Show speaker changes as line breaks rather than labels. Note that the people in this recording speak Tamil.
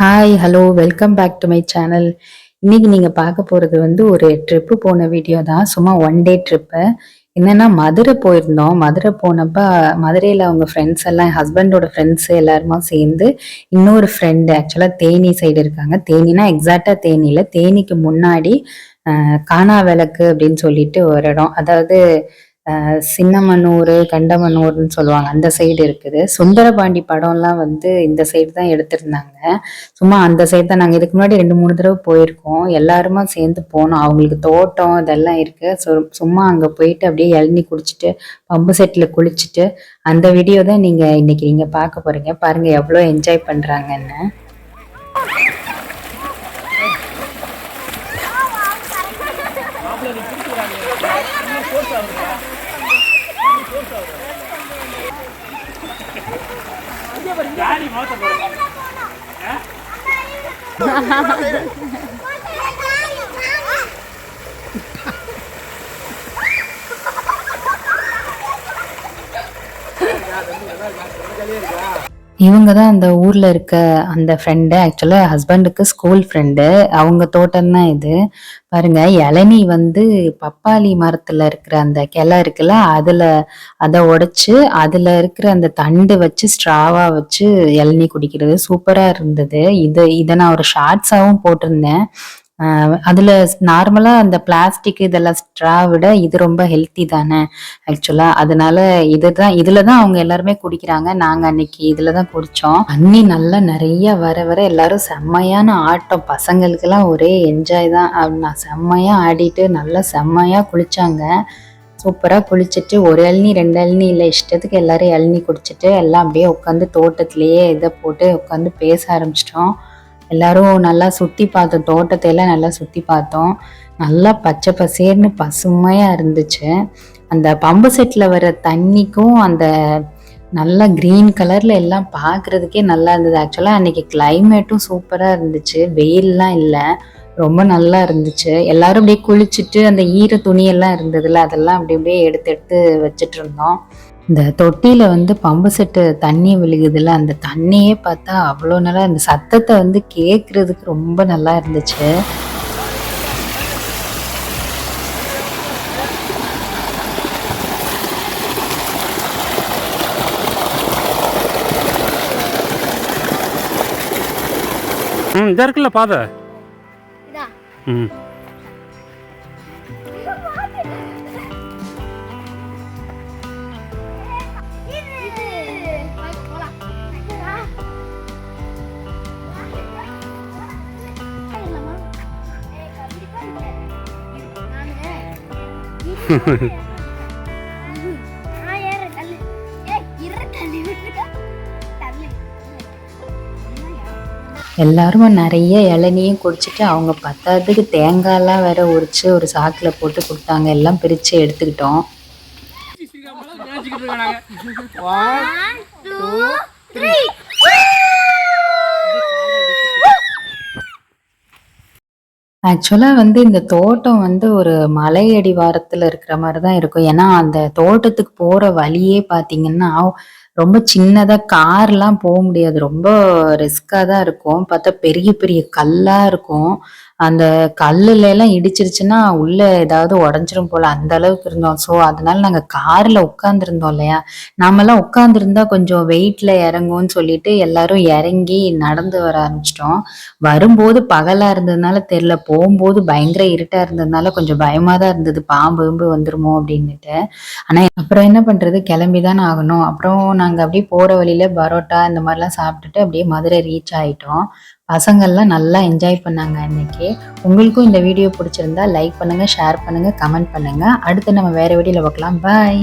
Hi hello welcome back to my channel இன்னைக்கு நீங்கள் பார்க்க போகிறது வந்து ஒரு ட்ரிப்பு போன வீடியோ தான். சும்மா ஒன் டே ட்ரிப்பு என்னன்னா மதுரை போயிருந்தோம். மதுரை போனப்ப மதுரையில் அவங்க ஃப்ரெண்ட்ஸ் எல்லாம் ஹஸ்பண்டோட ஃப்ரெண்ட்ஸ் எல்லாருமா சேர்ந்து இன்னொரு ஃப்ரெண்டு ஆக்சுவலாக தேனி சைடு இருக்காங்க. தேனினா எக்ஸாக்டாக தேனியில் தேனிக்கு முன்னாடி காணா விளக்கு அப்படின்னு சொல்லிட்டு ஒரு இடம். அதாவது சின்னமனூர் கண்டமனூர்னு சொல்லுவாங்க. அந்த சைடு இருக்குது. சுந்தரபாண்டி படம்லாம் வந்து இந்த சைடு தான் எடுத்திருந்தாங்க. சும்மா அந்த சைடு தான் நாங்கள் இதுக்கு முன்னாடி ரெண்டு மூணு தடவை போயிருக்கோம். எல்லாருமா சேர்ந்து போனோம். அவங்களுக்கு தோட்டம் இதெல்லாம் இருக்கு. சும்மா அங்கே போயிட்டு அப்படியே இளநி குடிச்சிட்டு பம்பு செட்டில் குளிச்சுட்டு அந்த வீடியோ தான் நீங்கள் இன்னைக்கு நீங்கள் பார்க்க போறீங்க. பாருங்க எவ்வளோ என்ஜாய் பண்ணுறாங்கன்னு இருக்கா? இவங்க தான் அந்த ஊரில் இருக்க அந்த ஃப்ரெண்டு ஆக்சுவலாக ஹஸ்பண்டுக்கு ஸ்கூல் ஃப்ரெண்டு அவங்க தோட்டம் தான் இது. பாருங்க இளநீ வந்து பப்பாளி மரத்தில் இருக்கிற அந்த கிளை இருக்குல்ல அதில் அதை உடைச்சி அதில் இருக்கிற அந்த தண்டு வச்சு ஸ்ட்ராவாக வச்சு இளநி குடிக்கிறது. சூப்பராக இருந்தது. இது இதை நான் ஒரு ஷார்ட்ஸாகவும் போட்டிருந்தேன். அதில் நார்மலாக அந்த பிளாஸ்டிக் இதெல்லாம் ஸ்ட்ரா விட இது ரொம்ப ஹெல்த்தி தானே ஆக்சுவலாக அதனால இதுதான் தான் அவங்க எல்லாருமே குடிக்கிறாங்க. நாங்கள் அன்னைக்கு தான் குடித்தோம் அண்ணி நல்லா நிறைய வர வர எல்லாரும் செம்மையான ஆட்டம். பசங்களுக்கெல்லாம் ஒரே என்ஜாய் தான். நான் செம்மையாக ஆடிட்டு நல்லா செம்மையாக குளித்தாங்க சூப்பராக குளிச்சுட்டு ஒரு இளநீ ரெண்டு இளநீ இல்லை இஷ்டத்துக்கு எல்லாரும் இளநீ குடிச்சிட்டு எல்லாம் அப்படியே உட்காந்து தோட்டத்திலேயே இதை போட்டு உட்காந்து பேச ஆரம்பிச்சிட்டோம். எல்லாரும் நல்லா சுற்றி பார்த்தோம் தோட்டத்தை எல்லாம் நல்லா சுற்றி பார்த்தோம். நல்லா பச்சை பசேர்னு பசுமையாக இருந்துச்சு. அந்த பம்பு செட்டில் வர தண்ணிக்கும் அந்த நல்ல க்ரீன் கலரில் எல்லாம் பார்க்குறதுக்கே நல்லா இருந்தது. ஆக்சுவலாக அன்றைக்கி கிளைமேட்டும் சூப்பராக இருந்துச்சு. வெயிலெலாம் இல்லை. ரொம்ப நல்லா இருந்துச்சு. எல்லாரும் அப்படியே குளிச்சுட்டு அந்த ஈர துணியெல்லாம் இருந்ததுல அதெல்லாம் அப்படி அப்படியே எடுத்து எடுத்து வச்சுட்டு இருந்தோம். இந்த தொட்டியில வந்து பம்பு செட்டு தண்ணி விழுகுதுல அந்த தண்ணியே பார்த்தா அவ்வளோ நல்லா இந்த சத்தத்தை வந்து கேட்கறதுக்கு ரொம்ப நல்லா இருந்துச்சு.
ம் இதா இருக்குல்ல பாதை.
இதா.
ம்.
எல்லாரும் நிறைய இளநியும் குடிச்சிட்டு அவங்க பத்தாததுக்கு தேங்காயெல்லாம் வேற உரிச்சு ஒரு சாக்கில் போட்டு கொடுத்தாங்க. எல்லாம் பிரித்து எடுத்துக்கிட்டோம். ஆக்சுவலா வந்து இந்த தோட்டம் வந்து ஒரு மலை அடிவாரத்துல இருக்கிற மாதிரி தான் இருக்கும். ஏன்னா அந்த தோட்டத்துக்கு போற வழியே பாத்தீங்கன்னா ரொம்ப சின்னதா கார்லாம் போக முடியாது. ரொம்ப ரிஸ்கா தான் இருக்கும். பார்த்தா பெரிய பெரிய கல்லா இருக்கும். அந்த கல்லுல எல்லாம் இடிச்சிருச்சுன்னா உள்ள ஏதாவது உடஞ்சிரும் போல அந்த அளவுக்கு இருந்தோம். ஸோ அதனால நாங்க கார்ல உட்காந்துருந்தோம் இல்லையா? நாமெல்லாம் உட்காந்துருந்தா கொஞ்சம் வெயிட்ல இறங்கும்னு சொல்லிட்டு எல்லாரும் இறங்கி நடந்து வர ஆரம்பிச்சிட்டோம். வரும்போது பகலா இருந்ததுனால தெரியல. போகும்போது பயங்கர இருட்டா இருந்ததுனால கொஞ்சம் பயமா தான் இருந்தது. பாம்பு கிம்பு வந்துருமோ அப்படின்னுட்டு. ஆனா அப்புறம் என்ன பண்றது? கிளம்பிதானே ஆகணும். அப்புறம் நாங்க அப்படியே போற வழியில பரோட்டா இந்த மாதிரிலாம் சாப்பிட்டுட்டு அப்படியே மதுரை ரீச் ஆயிட்டோம். பசங்கள்லாம் நல்லா என்ஜாய் பண்ணாங்க அன்னைக்கு. உங்களுக்கும் இந்த வீடியோ பிடிச்சிருந்தா லைக் பண்ணுங்கள் ஷேர் பண்ணுங்கள் கமெண்ட் பண்ணுங்கள் அடுத்து நம்ம வேறு வீடியோவில் பார்க்கலாம். பாய்